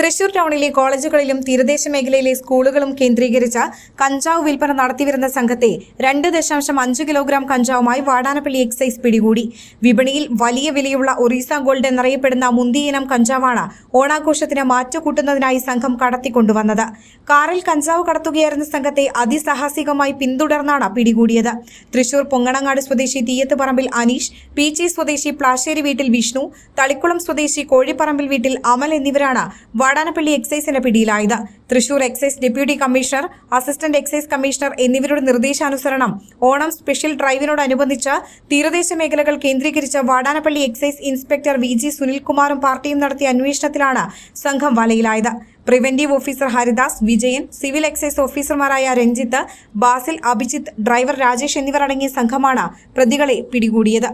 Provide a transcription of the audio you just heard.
തൃശൂർ ടൗണിലെ കോളേജുകളിലും തീരദേശ മേഖലയിലെ സ്കൂളുകളും കേന്ദ്രീകരിച്ച കഞ്ചാവ് വിൽപ്പന നടത്തിവരുന്ന സംഘത്തെ രണ്ട് ദശാംശം അഞ്ച് കിലോഗ്രാം കഞ്ചാവുമായി വാടാനപ്പള്ളി എക്സൈസ് പിടികൂടി. വിപണിയിൽ വലിയ വിലയുള്ള ഒറീസ ഗോൾഡ് എന്നറിയപ്പെടുന്ന മുന്തിയിനം കഞ്ചാവാണ് ഓണാഘോഷത്തിന് മാറ്റുകൂട്ടുന്നതിനായി സംഘം കടത്തിക്കൊണ്ടുവന്നത്. കാറിൽ കഞ്ചാവ് കടത്തുകയായിരുന്ന സംഘത്തെ അതിസാഹസികമായി പിന്തുടർന്നാണ് പിടികൂടിയത്. തൃശൂർ പൊങ്ങണങ്ങാട് സ്വദേശി തീയത്ത് പറമ്പിൽ അനീഷ് പീച്ചി സ്വദേശി പ്ലാശ്ശേരി വീട്ടിൽ വിഷ്ണു തളിക്കുളം സ്വദേശി കോഴിപ്പറമ്പിൽ വീട്ടിൽ അമൽ എന്നിവരാണ് വാടാനപ്പള്ളി എക്സൈസിന്റെ പിടിയിലായത്. Thrissur excise deputy commissioner assistant excise commissioner എന്നിവരുടെ നിർദ്ദേശാനുസരണം ഓണം സ്പെഷ്യൽ ഡ്രൈവിനോടനുബന്ധിച്ച് തീരദേശ മേഖലകൾ കേന്ദ്രീകരിച്ച് Vadanappally excise inspector V G സുനിൽകുമാറും പാർട്ടിയും നടത്തിയ അന്വേഷണത്തിലാണ് സംഘം വലയിലായത്. Preventive officer Haridas Vijayan civil excise ഓഫീസർമാരായ രഞ്ജിത്ത് ബാസിൽ അഭിജിത്ത് ഡ്രൈവർ രാജേഷ് എന്നിവരടങ്ങിയ സംഘമാണ് പ്രതികളെ പിടികൂടിയത്.